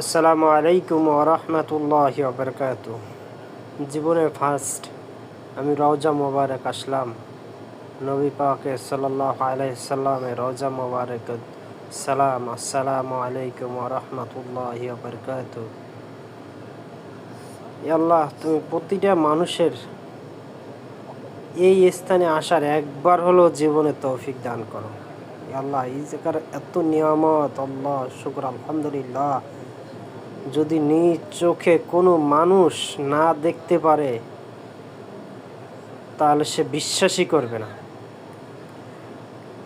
আসসালামু আলাইকুম ওরহমতুল্লাহ বরকাত। জীবনে ফার্স্ট আমি রওজা মোবারক আসলাম। নবী পাকে সাল্লাহ আলাইসাল্লামে রওজা মোবারক সালাম, আসসালামু আলাইকুম ওরহমতুল্লাহ বরকাত। আল্লাহ, তুমি প্রতিটা মানুষের এই স্থানে আসার একবার হলো জীবনে তৌফিক দান করো। আল্লাহ, এই জায়গার এত নিয়ামত, আল্লাহ, শুক্র, আলহামদুলিল্লাহ। যদি নিজ চোখে কোনো মানুষ না দেখতে পারে, তাহলে সে বিশ্বাসই করবে না।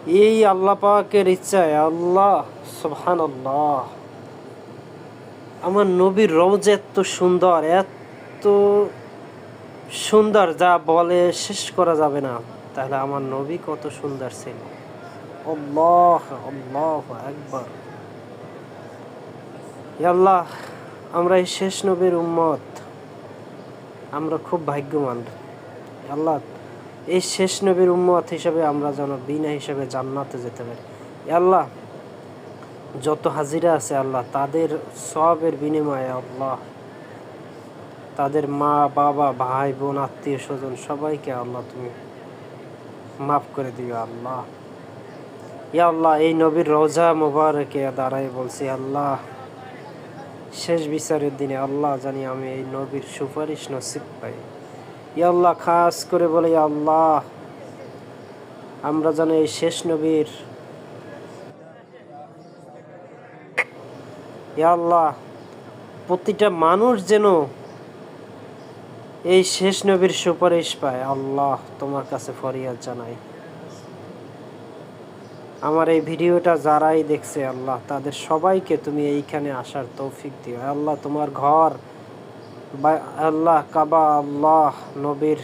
এই আল্লাহ পাকের ইচ্ছায় আল্লাহ সুবহান আল্লাহ আমার নবীর রওজা এত সুন্দর এত সুন্দর যা বলে শেষ করা যাবে না। তাহলে আমার নবী কত সুন্দর ছিল। আল্লাহ আল্লাহ একবার। আল্লাহ আমরা এই শেষ নবীর উম্মত। আমরা খুব ভাগ্যবান। আল্লাহ, এই শেষ নবীর উম্মত হিসেবে আমরা যেন বিনা হিসেবে জান্নাতে যেতে পারি। আল্লাহ, যত হাজিরা আছে আল্লাহ, তাদের সবের বিনিময়ে আল্লাহ, তাদের মা, বাবা, ভাই, বোন, আত্মীয় স্বজন সবাইকে আল্লাহ তুমি মাফ করে দিও আল্লাহ। ইয়া আল্লাহ, এই নবীর রোজা মোবারকে দাঁড়াই বলছি আল্লাহ শেষ বিচারের দিনে আল্লাহ জানি আমি এই নবীর সুপারিশ নসিব পাই। আল্লাহ, খাস করে বলে আল্লাহ, আমরা যেন এই শেষ নবীর আল্লাহ, প্রতিটা মানুষ যেন এই শেষ নবীর সুপারিশ পায়। আল্লাহ তোমার কাছে ফরিয়াদ জানাই। আমার এই ভিডিওটা যারাই দেখছে, আল্লাহ, তাদের সবাইকে তুমি এইখানে আসার তৌফিক দিও। আল্লাহ, তোমার ঘর আল্লাহ, কাবা, আল্লাহ, নবীর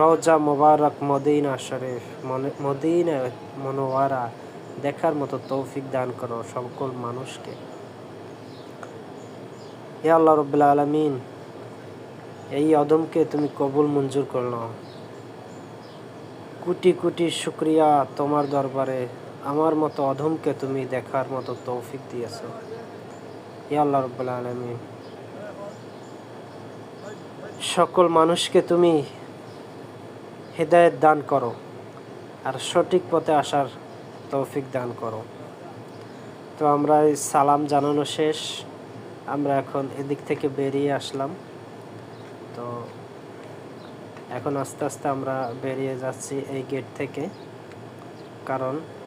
রওজা মোবারক মদিনা শরীফ মদিনা মনোয়ারা দেখার মতো তৌফিক দান করো সকল মানুষকে। হে আল্লাহ রব্বুল্লা আলমিন, এই অদমকে তুমি কবুল মঞ্জুর করল কোটি কোটি শুক্রিয়া তোমার দরবারে। আমার মতো অধমকে তুমি দেখার মতো তৌফিক দিয়েছ। হে আল্লাহ রব্বুল্লা আলমিন। সকল মানুষকে তুমি হেদায়ত দান করো আর সঠিক পথে আসার তৌফিক দান করো। তো আমরা এই সালাম জানানো শেষ। আমরা এখন এদিক থেকে বেরিয়ে আসলাম। তো এখন আস্তে আস্তে আমরা বেরিয়ে যাচ্ছি এই গেট থেকে। কারণ